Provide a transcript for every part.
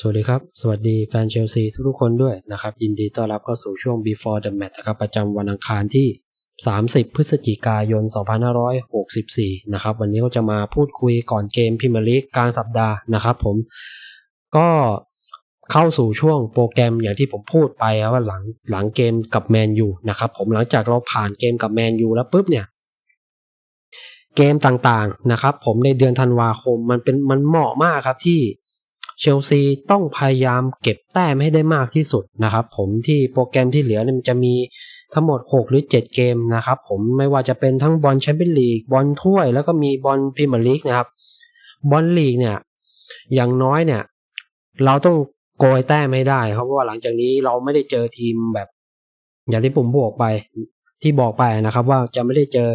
สวัสดีครับ สวัสดีแฟนเชลซีทุกๆคนด้วยนะครับ ยินดีต้อนรับเข้าสู่ช่วง before the match นะครับประจำวันอังคารที่ 30 พฤศจิกายน 2564 นะครับ วันนี้ก็จะมาพูดคุยก่อนเกมพิมยร์ลีกกลางสัปดาห์นะครับผมก็เข้าสู่ช่วงโปรแกรมอย่างที่ผมพูดไปว่าหลังหลังเกมกับแมนยูนะครับผมหลังจากเราผ่านเกมกับแมนยูแล้วปุ๊บเนี่ยเกมต่างๆนะครับ ผมในเดือนธันวาคมมันเป็นมันเหมาะมากครับที่ เชลซีต้องพยายามเก็บแต้มให้ได้มากที่สุดนะครับผมที่โปรแกรมที่เหลือเนี่ยมันจะมีทั้งหมด 6 หรือ 7 เกมนะครับผมไม่ว่าจะเป็นทั้งบอลแชมเปี้ยนลีกบอลถ้วย แล้วก็มีบอลพรีเมียร์ลีกนะครับบอลลีกเนี่ยอย่างน้อยเนี่ย เราต้องโกยแต้มไม่ได้ครับเพราะว่าหลังจากนี้เราไม่ได้เจอทีมแบบ อย่างที่ผมบอกไปที่บอกไปนะครับ ว่าจะไม่ได้เจอ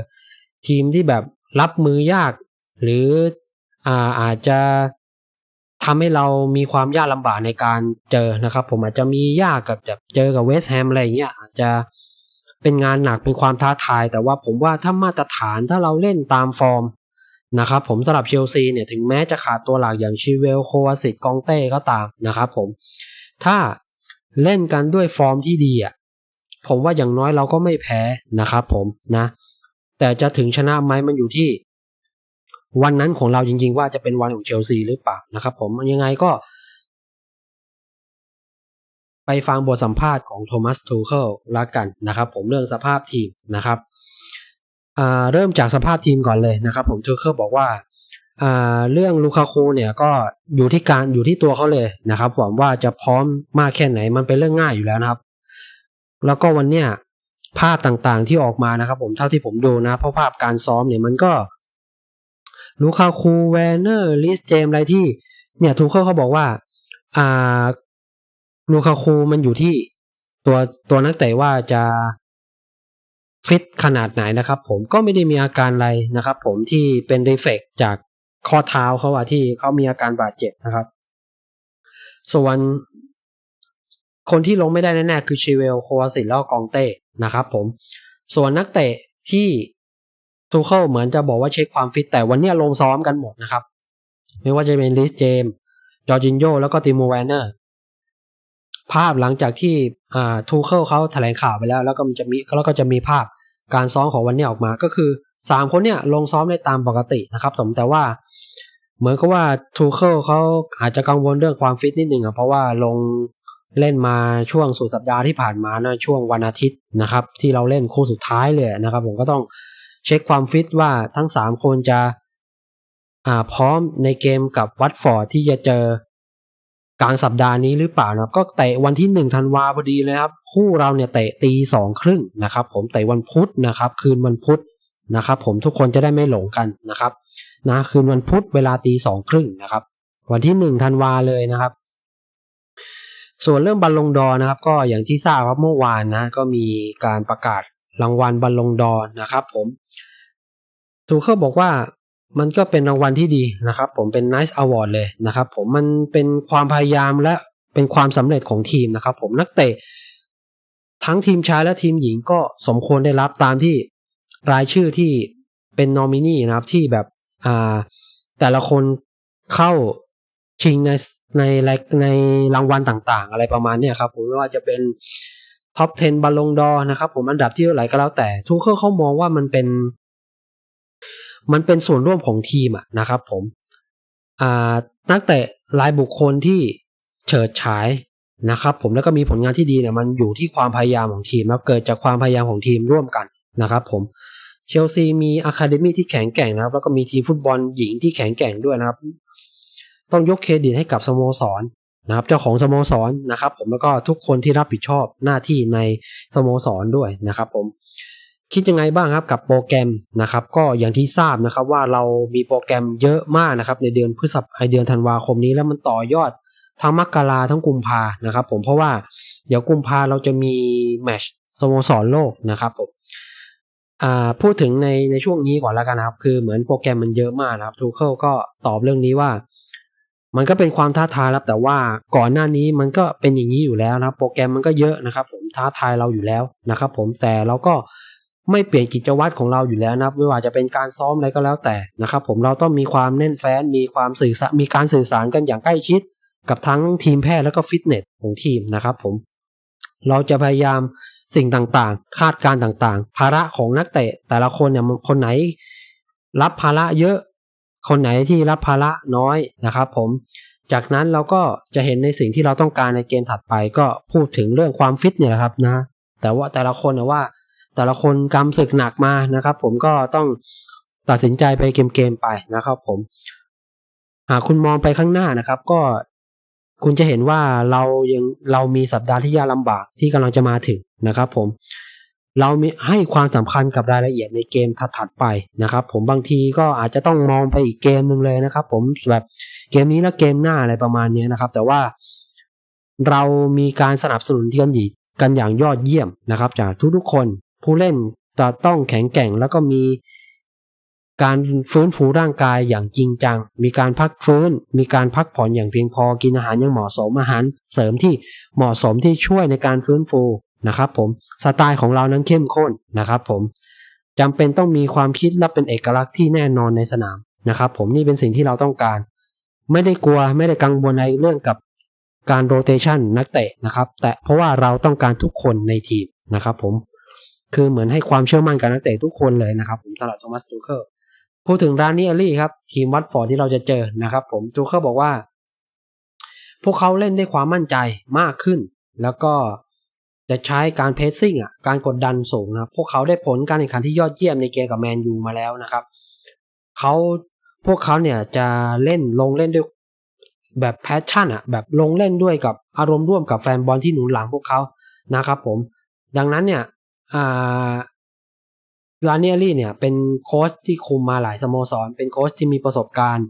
ทีมที่แบบรับมือยาก หรืออ่าอาจจะ ทำให้เรามีความยากลำบากในการเจอนะครับ ผมอาจจะมียากกับแบบเจอกับเวสแฮมอะไรเงี้ยอาจจะเป็นงานหนักเป็นความท้าทาย แต่ว่าผมว่าถ้ามาตรฐานถ้าเราเล่นตามฟอร์มนะครับผมสำหรับเชลซีเนี่ยถึงแม้จะขาดตัวหลักอย่างชิเวลโควาสิตกองเต้ก็ตามนะครับผมถ้าเล่นกันด้วยฟอร์มที่ดีอะผมว่าอย่างน้อยเราก็ไม่แพ้นะครับผมนะ แต่จะถึงชนะไหมมันอยู่ที่ วันนั้นของเราจริง ๆ ว่าจะเป็นวันของเชลซีหรือเปล่านะครับ ผมยังไงก็ ไปฟังบทสัมภาษณ์ของโทมัสทูเคิลละกันนะครับ ผมเรื่องสภาพทีมนะครับเริ่มจากสภาพทีมก่อนเลยนะครับ ผมทูเคิลบอกว่าเรื่องลูคาคูเนี่ยก็อยู่ที่การอยู่ที่ตัวเขาเลยนะครับหวังว่าจะพร้อมมากแค่ไหนมันเป็นเรื่องง่ายอยู่แล้วนะครับ แล้วก็วันเนี้ยภาพต่างๆที่ออกมานะครับ ผมเท่าที่ผมดูนะเพราะภาพการซ้อมเนี่ยมันก็ ลูคาคูแวนเนอร์ลิสเจมอะไรที่ เนี่ยทูเคิลเขาบอกว่า อ่าลูคาคูมันอยู่ที่ตัวตัวนักเตะว่าจะฟิตขนาดไหนนะครับ ผมก็ไม่ได้มีอาการอะไรนะครับ ผมที่เป็นรีเฟกจากข้อเท้าเขาอะที่เขามีอาการบาดเจ็บนะครับ ส่วนคนที่ลงไม่ได้แน่ๆคือชิเวลโควาสิตแล้วกองเต้นะครับ ผม ส่วนนักเตะที่ ทูเคิลเหมือนจะบอกว่าเช็คความฟิตแต่วันนี้ลงซ้อมกันหมดนะครับ ไม่ว่าจะเป็นลิสเจมจอร์จินโยแล้วก็ติโมแวนเนอร์ภาพหลังจากที่ทูเคิลเขาแถลงข่าวไปแล้ว แล้วก็มันจะมีแล้วก็จะมีภาพการซ้อมของวันนี้ออกมาก็คือสามคนเนี่ยลงซ้อมได้ตามปกตินะครับผมแต่ว่าเหมือนกับว่าทูเคิลเขาอาจจะกังวลเรื่องความฟิตนิดนึงอะเพราะว่าลงเล่นมาช่วงสุดสัปดาห์ที่ผ่านมานะช่วงวันอาทิตย์นะครับ ที่เราเล่นคู่สุดท้ายเลยนะครับ ผมก็ต้อง เช็คความฟิตว่าทั้งสามคนจะอ่าพร้อมในเกมกับวัตฟอร์ดที่จะเจอกลางสัปดาห์นี้หรือเปล่านะก็เตะวันที่หนึ่งธันวาพอดีเลยครับ คู่เราเนี่ยเตะตีสองครึ่งนะครับ ผมเตะวันพุธนะครับ คืนวันพุธนะครับ ผมทุกคนจะได้ไม่หลงกันนะครับนะคืนวันพุธเวลาตีสองครึ่งนะครับ วันที่หนึ่งธันวาเลยนะครับ ส่วนเรื่องบัลลงดอนะครับ ก็อย่างที่ทราบครับเมื่อวานนะ ก็มีการประกาศ รางวัลบัลลงดอนะครับผมทูเคิลบอกว่ามันก็เป็นรางวัลที่ดีนะครับ ผมเป็น Nice Award เลยนะครับ ผมมันเป็นความพยายามและเป็นความสำเร็จของทีมนะครับ ผมนักเตะทั้งทีมชายและทีมหญิงก็สมควรได้รับตามที่รายชื่อที่เป็นนอมินีนะครับที่แบบอ่าแต่ละคนเข้าชิงในในในรางวัลต่างๆ อะไรประมาณนี้ครับผมไม่ว่าจะเป็น ท็อป 10บอลลงดอนะครับผมอันดับที่เท่าไหร่ก็แล้วแต่ทุกคนเขามองว่ามันเป็น มันเป็นส่วนร่วมของทีมอะนะครับผมนักเตะรายบุคคลที่เฉิดฉายนะครับ ผมแล้วก็มีผลงานที่ดีเนี่ยมันอยู่ที่ความพยายามของทีมแล้วเกิดจากความพยายามของทีมร่วมกันนะครับผมเชลซีมีอะคาเดมี่ที่แข็งแกร่งนะครับ แล้วก็มีทีมฟุตบอลหญิงที่แข็งแกร่งด้วยนะครับ ต้องยกเครดิตให้กับสโมสร นะครับเจ้าของสโมสรนะครับผมแล้วก็ทุกคนที่รับผิดชอบหน้าที่ในสโมสรด้วยนะครับผมคิดยังไงบ้างครับกับโปรแกรมนะครับก็อย่างที่ทราบนะครับว่าเรามีโปรแกรมเยอะมากนะครับในเดือนพฤษภาเดือนธันวาคมนี้แล้วมันต่อยอดทั้งมกราทั้งกุมภานะครับผมเพราะว่าเดี๋ยวกุมภาเราจะมีแมชสโมสรโลกนะครับผมพูดถึงในในช่วงนี้ก่อนแล้วกันนะครับ คือเหมือนโปรแกรมมันเยอะมากนะครับทูเคิลก็ตอบเรื่องนี้ว่า มันก็เป็นความท้าทายครับแต่ว่าก่อนหน้านี้มันก็เป็นอย่างนี้อยู่แล้วนะครับโปรแกรมมันก็เยอะนะครับ ผมท้าทายเราอยู่แล้วนะครับ ผมแต่เราก็ไม่เปลี่ยนกิจวัตรของเราอยู่แล้วนะครับไม่ว่าจะเป็นการซ้อมอะไรก็แล้วแต่นะครับ ผมเราต้องมีความแน่นแฟ้นมีความสื่อสารมีการสื่อสารกันอย่างใกล้ชิด กับทั้งทีมแพทย์แล้วก็ฟิตเนสของทีมนะครับ ผม เราจะพยายามสิ่งต่างๆ คาดการต่างๆ ภาระของนักเตะแต่ละคนเนี่ยคนไหนรับภาระเยอะ คนไหนที่รับภาระน้อยนะครับ ผม จากนั้นเราก็จะเห็นในสิ่งที่เราต้องการในเกมถัดไปก็พูดถึงเรื่องความฟิตเนี่ยแหละครับนะ แต่ว่าแต่ละคนนะว่า แต่ละคนกำศึกหนักมานะครับ ผมก็ต้องตัดสินใจไปเกมๆไปนะครับ ผม หากคุณมองไปข้างหน้านะครับ ก็คุณจะเห็นว่าเรายังเรามีสัปดาห์ที่ยากลำบากที่กำลังจะมาถึงนะครับ ผม เรามีให้ความสำคัญกับรายละเอียดในเกมถัดๆไปนะครับ ผมบางทีก็อาจจะต้องมองไปอีกเกมหนึ่งเลยนะครับ ผมแบบเกมนี้แล้วเกมหน้าอะไรประมาณนี้นะครับ แต่ว่าเรามีการสนับสนุนที่กันอีกันอย่างยอดเยี่ยมนะครับ จากทุกๆคนผู้เล่นจะต้องแข็งแกร่งแล้วก็มีการฟื้นฟูร่างกายอย่างจริงจัง มีการพักฟื้น มีการพักผ่อนอย่างเพียงพอ กินอาหารอย่างเหมาะสม อาหารเสริมที่เหมาะสมที่ช่วยในการฟื้นฟู นะครับผมสไตล์ของเรานั้นเข้มข้นนะครับผมจำเป็นต้องมีความคิดและเป็นเอกลักษณ์ที่แน่นอนในสนามนะครับ ผมนี่เป็นสิ่งที่เราต้องการ ไม่ได้กลัวไม่ได้กังวลในเรื่องกับการโรเตชันนักเตะนะครับ แต่เพราะว่าเราต้องการทุกคนในทีมนะครับ ผมคือเหมือนให้ความเชื่อมั่นกับนักเตะทุกคนเลยนะครับ ผมสำหรับโทมัสตูเคิลพูดถึงรานนี่เอลี่ครับ ทีมวัตฟอร์ดที่เราจะเจอนะครับ ผมตูเคิลบอกว่า พวกเขาเล่นได้ความมั่นใจมากขึ้น แล้วก็ จะใช้การเพสซิ่งอะการกดดันสูงนะพวกเขาได้ผลการแข่งขันที่ยอดเยี่ยมในเกมกับแมนยูมาแล้วนะครับเขาพวกเขาเนี่ยจะเล่นลงเล่นด้วยแบบแพชชั่นอะแบบลงเล่นด้วยกับอารมณ์ร่วมกับแฟนบอลที่หนุนหลังพวกเขานะครับผม ดังนั้นเนี่ยอาลาเนียรี่เนี่ยเป็นโค้ชที่คุมมาหลายสโมสร เป็นโค้ชที่มีประสบการณ์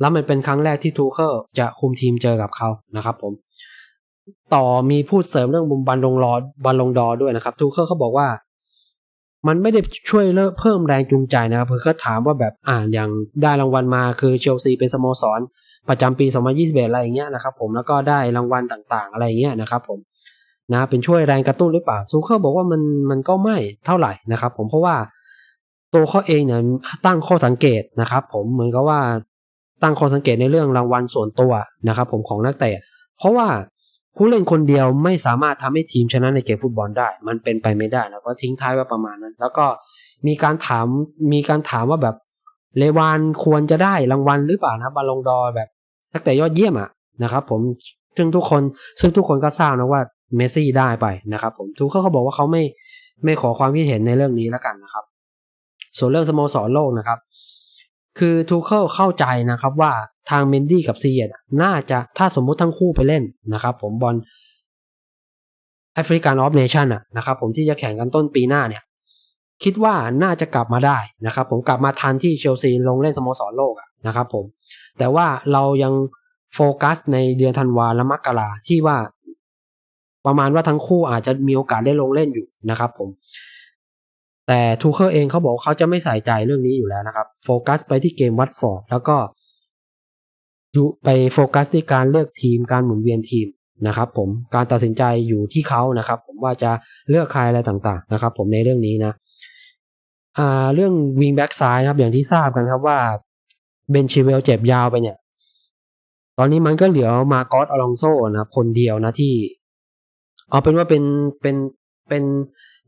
แล้วมันเป็นครั้งแรกที่ทูเคิลจะคุมทีมเจอกับเขานะครับผม ต่อมีพูดเสริมเรื่องบุมบันลงรอบอลลงดอด้วยนะครับทูเคิลเขาบอกว่า มันไม่ได้ช่วยเพิ่มแรงจูงใจนะครับเพื่อเขาถามว่าแบบอ่านอย่างได้รางวัลมาคือเชลซีเป็นสโมสร ประจำปี 2021 อะไรอย่างเงี้ยนะครับผมแล้วก็ได้รางวัลต่างๆ อะไรอย่างเงี้ยนะครับผมนะเป็นช่วยแรงกระตุ้นหรือเปล่าซูเคิลบอกว่ามันมันก็ไม่เท่าไหร่นะครับ ผมเพราะว่าตัวเขาเองเนี่ยตั้งข้อสังเกตนะครับ ผมเหมือนกับว่าตั้งข้อสังเกตในเรื่องรางวัลส่วนตัวนะครับ ผมของนักเตะเพราะว่า ผู้เล่นคนเดียวไม่สามารถทำให้ทีมชนะในเกมฟุตบอลได้ มันเป็นไปไม่ได้แล้วก็ทิ้งท้ายไว้ประมาณนั้น แล้วก็มีการถามมีการถามว่าแบบเลวานควรจะได้รางวัลหรือเปล่านะบอลลงดอแบบนักเตะยอดเยี่ยมอะนะครับผมซึ่งทุกคนซึ่งทุกคนก็ทราบนะว่าเมสซี่ได้ไปนะครับผมทุกคนเขาบอกว่าเขาไม่ไม่ขอความคิดเห็นในเรื่องนี้แล้วกันนะครับ ส่วนเรื่องสโมสรโลกนะครับ คือทูเคิลเข้าใจนะครับว่าทางเมนดี้กับซีเยตน่าจะถ้าสมมุติทั้งคู่ไปเล่นนะครับผมบอลแอฟริกันออฟเนชั่นอะนะครับผมที่จะแข่งกันต้นปีหน้าเนี่ย คิดว่าน่าจะกลับมาได้นะครับผมกลับมาทันที่เชลซีลงเล่นสโมสรโลกนะครับผม แต่ว่าเรายังโฟกัสในเดือนธันวาและมกราที่ว่า ประมาณว่าทั้งคู่อาจจะมีโอกาสได้ลงเล่นอยู่นะครับผม แต่ทูเคิลเองเขาบอกเขาจะไม่ใส่ใจเรื่องนี้อยู่แล้วนะครับ โฟกัสไปที่เกมวัตฟอร์ดแล้วก็ดูไปโฟกัสที่การเลือกทีมการหมุนเวียนทีมนะครับ ผมการตัดสินใจอยู่ที่เขานะครับ ผมว่าจะเลือกใครอะไรต่างๆ นะครับ ผมในเรื่องนี้นะอ่าเรื่องวิงแบ็กซ้ายครับ อย่างที่ทราบกันครับว่าเบนชิเวลเจ็บยาวไปเนี่ย ตอนนี้มันก็เหลือมาโกอสอลองโซนะครับคนเดียวนะที่ เอาเป็นว่าเป็นเป็นเป็น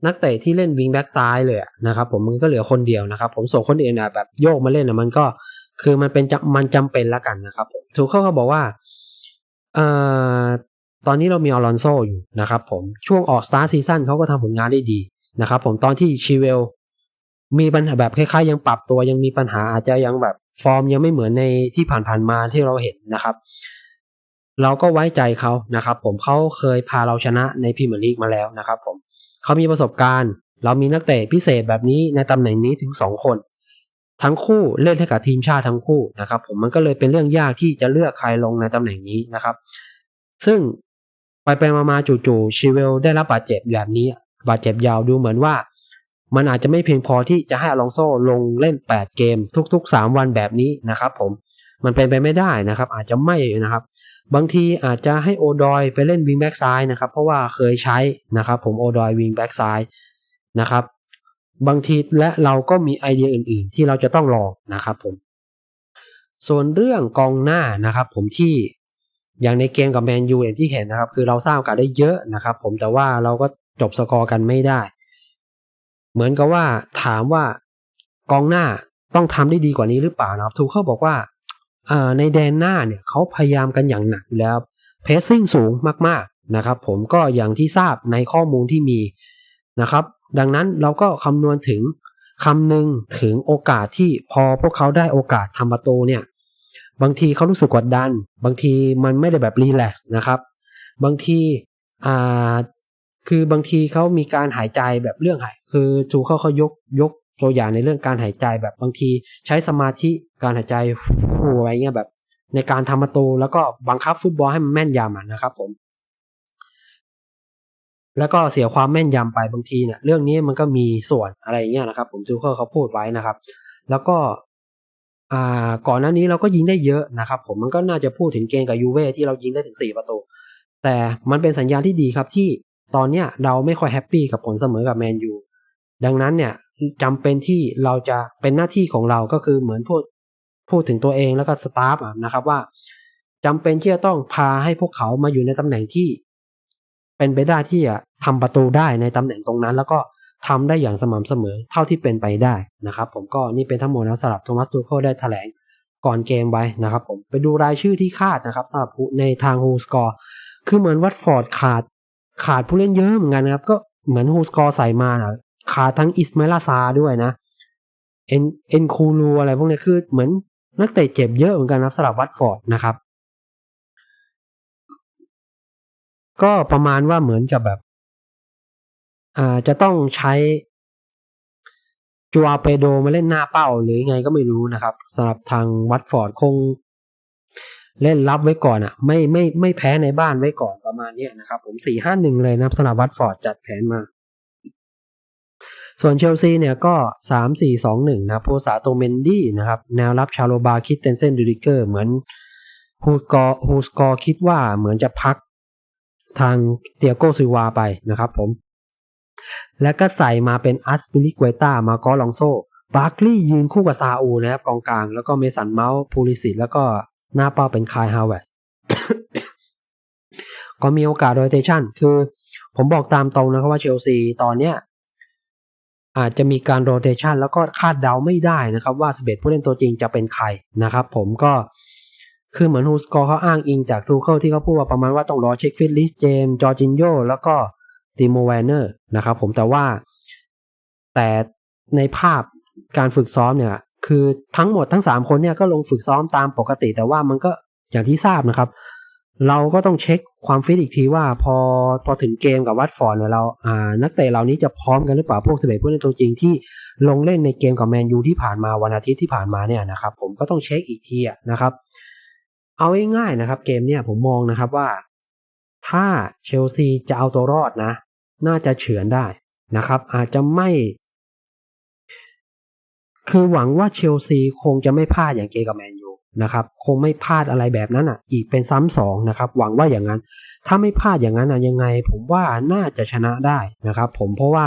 นักเตะที่เล่นวิงแบ็กซ้ายเลยนะครับผมมันก็เหลือคนเดียวนะครับ ผมส่งคนอื่นแบบโยกมาเล่นนะมันก็คือมันเป็นมันจำเป็นละกันนะครับทูเคิลเขาบอกว่าเอ่อตอนนี้เรามีอลอนโซอยู่นะครับผมช่วงออกสตาร์ซีซั่นเขาก็ทำผลงานได้ดีนะครับผมตอนที่ชีเวลมีปัญหาแบบคล้ายๆ ยังปรับตัวยังมีปัญหาอาจจะยังแบบฟอร์มยังไม่เหมือนในที่ผ่านๆมาที่เราเห็นนะครับ เราก็ไว้ใจเขานะครับ ผมเขาเคยพาเราชนะในพรีเมียร์ลีกมาแล้วนะครับ ผม เขามีประสบการณ์ เรามีนักเตะพิเศษแบบนี้ในตำแหน่งนี้ถึงสองคน ทั้งคู่เล่นให้กับทีมชาติทั้งคู่นะครับ ผมมันก็เลยเป็นเรื่องยากที่จะเลือกใครลงในตำแหน่งนี้นะครับ ซึ่งไปไปมาๆจู่ๆชิเวลได้รับบาดเจ็บแบบนี้ บาดเจ็บยาวดูเหมือนว่า มันอาจจะไม่เพียงพอที่จะให้อลองโซลงเล่น 8 เกม ทุก ๆ 3 วันแบบนี้นะครับ ผมมันเป็นไปไม่ได้นะครับ อาจจะไม่นะครับ บางทีอาจจะให้โอดอยไปเล่นวิงแบ็กซ้ายนะครับ เพราะว่าเคยใช้นะครับ ผมโอดอยวิงแบ็กซ้ายนะครับ บางทีและเราก็มีไอเดียอื่น ๆ ที่เราจะต้องลองนะครับผม ส่วนเรื่องกองหน้านะครับ ผมที่อย่างในเกมกับแมนยูอย่างที่เห็นนะครับ คือเราสร้างโอกาสได้เยอะนะครับ ผมแต่ว่าเราก็จบสกอร์กันไม่ได้ เหมือนกับว่าถามว่ากองหน้าต้องทำได้ดีกว่านี้หรือเปล่านะครับทูเคิลบอกว่า ในแดนหน้าเนี่ยเขาพยายามกันอย่างหนักอยู่แล้วเพสซิ่งสูงมากๆนะครับ ผมก็อย่างที่ทราบในข้อมูลที่มีนะครับ ดังนั้นเราก็คำนวณถึงคำหนึ่งถึงโอกาสที่พอพวกเขาได้โอกาสทำประตูเนี่ย บางทีเขารู้สึกกดดัน บางทีมันไม่ได้แบบรีแลกซ์นะครับ บางทีอ่าคือบางทีเขามีการหายใจแบบเรื่องหาย คือทูเขาเขายกยก ตัวอย่างในเรื่องการหายใจแบบบางทีใช้สมาธิการหายใจฟูอะไรเงี้ยแบบ ในการทำประตูแล้วก็บังคับฟุตบอลให้มันแม่นยำนะครับผม แล้วก็เสียความแม่นยำไปบางทีเนี่ยเรื่องนี้มันก็มีส่วนอะไรเงี้ยนะครับ ผมทูเขาเขาพูดไว้นะครับ แล้วก็อ่าก่อนหน้านี้เราก็ยิงได้เยอะนะครับ ผมมันก็น่าจะพูดถึงเกมกับยูเว่ที่เรายิงได้ถึงสี่ประตู แต่มันเป็นสัญญาณที่ดีครับที่ตอนเนี้ยเราไม่ค่อยแฮปปี้กับผลเสมอกับแมนยูดังนั้นเนี่ย จำเป็นที่เราจะเป็นหน้าที่ของเราก็คือเหมือนพูดพูดถึงตัวเองแล้วก็สตาฟนะครับว่าจำเป็นที่จะต้องพาให้พวกเขามาอยู่ในตำแหน่งที่ เป็นไปได้ที่จะทำประตูได้ในตำแหน่งตรงนั้น แล้วก็ทำได้อย่างสม่ำเสมอเท่าที่เป็นไปได้นะครับ ผมก็นี่เป็นทั้งหมดแล้วสำหรับโทมัสตูโคได้แถลงก่อนเกมไว้นะครับ ผมไปดูรายชื่อที่คาดนะครับสำหรับในทางฮูสกอร์คือเหมือนวัตฟอร์ดขาดขาดผู้เล่นเยอะเหมือนกันนะครับ ก็เหมือนฮูสกอร์ใส่มานะ ขาดทั้งอิสมาลาซาด้วยนะ เอ็นเอ็นคูลูอะไรพวกนี้คือเหมือนนักเตะเจ็บเยอะเหมือนกันครับสำหรับวัตฟอร์ดนะครับ ก็ประมาณว่าเหมือนกับแบบอ่าจะต้องใช้จูอาเปโดมาเล่นหน้าเป้าหรือไงก็ไม่รู้นะครับสำหรับทางวัตฟอร์ดคงเล่นรับไว้ก่อนอะ่ะ ไม่ไม่ไม่แพ้ในบ้านไว้ก่อนประมาณนี้นะครับ ผมสี่ห้าหนึ่งเลยนับสำหรับวัตฟอร์ดจัดแผนมา ส่วนเชลซีเนี่ยก็สามสี่สองหนึ่งนะโพสาโตเมนดี้นะครับ แนวรับชาโลบาคิดเตนเซนดูริเกอร์เหมือนฮูสกอร์ฮูสกอคิดว่าเหมือนจะพักทางเตียโกซิวาไปนะครับผม แล้วก็ใส่มาเป็นอัสปิลิกเวต้ามาโกลองโซบาร์คลีย์ยืนคู่กับซาอูนะครับกองกลาง แล้วก็เมสันเมาส์พูลิสิตแล้วก็หน้าเป้าเป็นคายฮาวเวสก็มีโอกาสโรเตชันคือผมบอกตามตรงนะครับว่าเชลซีตอนเนี้ย อาจจะมีการโรเตชันแล้วก็คาดเดาไม่ได้นะครับว่าสเบตผู้เล่นตัวจริงจะเป็นใครนะครับผมก็คือเหมือนฮูสกอร์เขาอ้างอิงจากทูเคิลที่เขาพูดว่าประมาณว่าต้องรอเช็คฟิตลิสเจมจอร์จินโยแล้วก็ติโมแวนเนอร์นะครับผมแต่ว่าแต่ในภาพการฝึกซ้อมเนี่ยคือทั้งหมดทั้งสามคนเนี่ยก็ลงฝึกซ้อมตามปกติ แต่ว่ามันก็อย่างที่ทราบนะครับ เราก็ต้องเช็คความฟิตอีกทีว่าพอพอถึงเกมกับวัตฟอร์ดเนี่ยเราอ่านักเตะเหล่านี้จะพร้อมกันหรือเปล่าพวกสิบเอ็ดผู้เล่นตัวจริงที่ลงเล่นในเกมกับแมนยูที่ผ่านมาวันอาทิตย์ที่ผ่านมาเนี่ยนะครับผมก็ต้องเช็คอีกทีนะครับ เอาง่ายๆนะครับ เกมเนี่ยผมมองนะครับว่า ถ้าเชลซีจะเอาตัวรอดนะ น่าจะเฉือนได้นะครับ อาจจะไม่ คือหวังว่าเชลซีคงจะไม่พลาดอย่างเกมกับแมนยู นะครับคงไม่พลาดอะไรแบบนั้นอะ อีกเป็นซ้ำสองนะครับหวังว่าอย่างนั้น ถ้าไม่พลาดอย่างนั้นอะยังไง ผมว่าน่าจะชนะได้นะครับ ผมเพราะว่า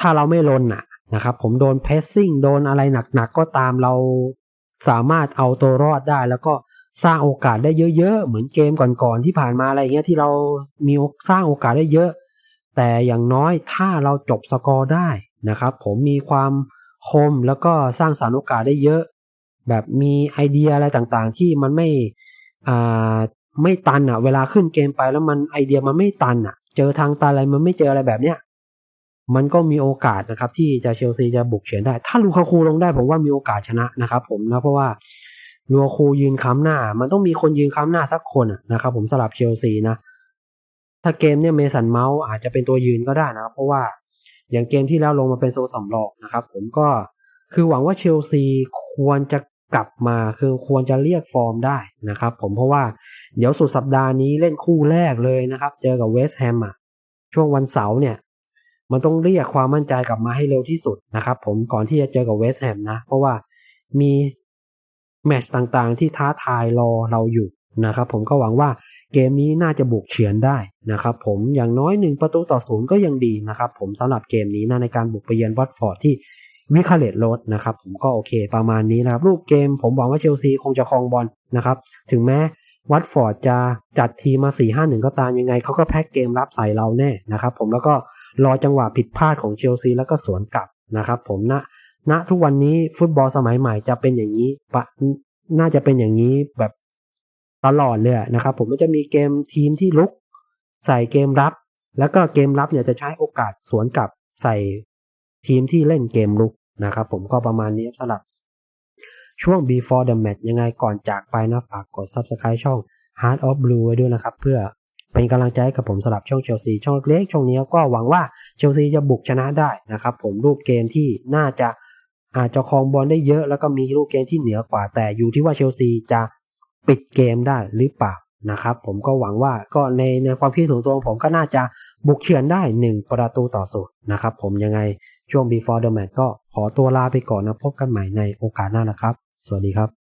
ถ้าเราไม่ลนอะนะครับ ผมโดนเพสซิ่งโดนอะไรหนักๆก็ตามเราสามารถเอาตัวรอดได้แล้วก็สร้างโอกาสได้เยอะๆ เหมือนเกมก่อนๆที่ผ่านมาอะไรเงี้ยที่เรามีสร้างโอกาสได้เยอะ แต่อย่างน้อยถ้าเราจบสกอร์ได้นะครับ ผมมีความ คมแล้วก็สร้างสารรค์โอกาสได้เยอะ แบบมีไอเดียอะไรต่างๆ ที่มันไม่อ่าไม่ตันอะ เวลาขึ้นเกมไปแล้วมันไอเดียมันไม่ตันอะ เจอทางตันอะไรมันไม่เจออะไรแบบเนี้ยมันก็มีโอกาสนะครับ ที่จะเชลซีจะบุกเฉือนได้ ถ้าลูคาคูลงได้ผมว่ามีโอกาสชนะนะครับ ผมนะเพราะว่าลูคาคูยืนค้ำหน้า มันต้องมีคนยืนค้ำหน้าสักคนนะครับ ผมสลับเชลซีนะถ้าเกมเนี่ยเมสันเมาส์อาจจะเป็นตัวยืนก็ได้นะครับเพราะว่า อย่างเกมที่แล้วลงมาเป็นโซสำรองนะครับ ผมก็คือหวังว่าเชลซีควรจะกลับมาคือควรจะเรียกฟอร์มได้นะครับ ผมเพราะว่าเดี๋ยวสุดสัปดาห์นี้เล่นคู่แรกเลยนะครับ เจอกับเวสต์แฮมอะช่วงวันเสาร์เนี่ย มันต้องเรียกความมั่นใจกลับมาให้เร็วที่สุดนะครับ ผมก่อนที่จะเจอกับเวสต์แฮมนะ เพราะว่ามีแมตช์ต่างๆ ที่ท้าทายรอเราอยู่ นะครับผมก็หวังว่าเกมนี้น่าจะบุกเฉือนได้นะครับผมอย่างน้อยหนึ่งประตูต่อศูนย์ก็ยังดีนะครับผมสำหรับเกมนี้นะในการบุกไปเยือนวัตฟอร์ดที่วิคาเลตโรดนะครับผมก็โอเคประมาณนี้นะครับรูปเกมผมหวังว่าเชลซีคงจะครองบอลนะครับถึงแม้วัตฟอร์ดจะจัดทีมา 4 5 1 ก็ตามยังไงเขาก็แพ็กเกมรับใส่เราแน่นะครับผมแล้วก็รอจังหวะผิดพลาดของเชลซีแล้วก็สวนกลับนะครับผมณณทุกวันนี้ฟุตบอลสมัยใหม่จะเป็นอย่างนี้ปะน่าจะเป็นอย่างนี้แบบ ตลอดเลยนะครับ ผมมันจะมีเกมทีมที่ลุก ใส่เกมรับ แล้วก็เกมรับเนี่ยจะใช้โอกาสสวนกลับใส่ทีมที่เล่นเกมลุกนะครับผมก็ประมาณนี้สำหรับ ช่วง before the match ยังไงก่อนจากไปนะฝากกด subscribe ช่อง Heart of Blue ไว้ด้วยนะครับ เพื่อเป็นกำลังใจให้กับผมสำหรับช่องเชลซีช่องเล็กช่องนี้ก็หวังว่าเชลซีจะบุกชนะได้นะครับ ผมรูปเกมที่น่าจะอาจจะครองบอลได้เยอะ แล้วก็มีรูปเกมที่เหนือกว่าแต่อยู่ที่ว่าเชลซีจะ ปิดเกมได้หรือเปล่านะครับ ผมก็หวังว่าก็ในในความคิดส่วนตัวผมก็น่าจะบุกเฉือนได้ 1 ประตูต่อศูนย์นะครับ ผมยังไงช่วง before the match ก็ขอตัวลาไปก่อนนะพบกันใหม่ในโอกาสหน้านะครับ สวัสดีครับ